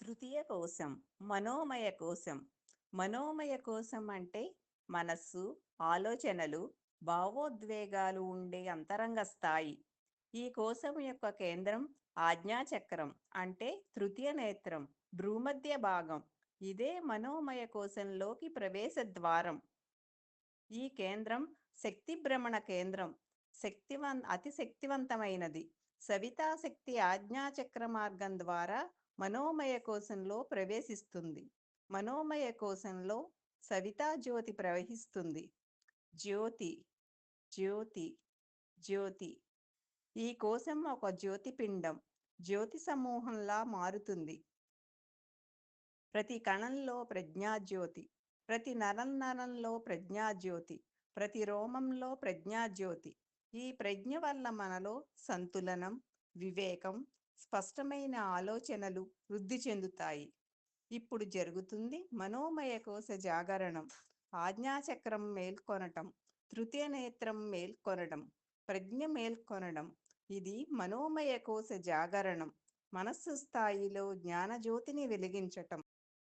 తృతీయ కోశం మనోమయ కోశం. మనోమయ కోశం అంటే మనస్సు ఆలోచనలు భావోద్వేగాలు ఉండే అంతరంగ స్థాయి. ఈ కోశం యొక్క కేంద్రం ఆజ్ఞాచక్రం అంటే తృతీయ నేత్రం భ్రూమధ్య భాగం. ఇదే మనోమయ కోశంలోకి ప్రవేశ ద్వారం. ఈ కేంద్రం శక్తి భ్రమణ కేంద్రం. శక్తివం అతి శక్తివంతమైనది. సవితాశక్తి ఆజ్ఞాచక్ర మార్గం ద్వారా మనోమయ కోశంలో ప్రవేశిస్తుంది. మనోమయ కోశంలో సవితా జ్యోతి ప్రవహిస్తుంది. జ్యోతి జ్యోతి జ్యోతి. ఈ కోశం ఒక జ్యోతిపిండం. జ్యోతి సమూహంలా మారుతుంది. ప్రతి కణంలో ప్రజ్ఞాజ్యోతి ప్రతి నరం నరంలో ప్రజ్ఞాజ్యోతి ప్రతి రోమంలో ప్రజ్ఞాజ్యోతి ఈ ప్రజ్ఞ వల్ల మనలో సంతులనం వివేకం స్పష్టమైన ఆలోచనలు వృద్ధి చెందుతాయి. ఇప్పుడు జరుగుతుంది మనోమయ కోశ జాగరణం. ఆజ్ఞాచక్రం మేల్కొనటం తృతీయ నేత్రం మేల్కొనడం ప్రజ్ఞ మేల్కొనడం. ఇది మనోమయ కోశ జాగరణం. మనస్సు స్థాయిలో జ్ఞానజ్యోతిని వెలిగించటం.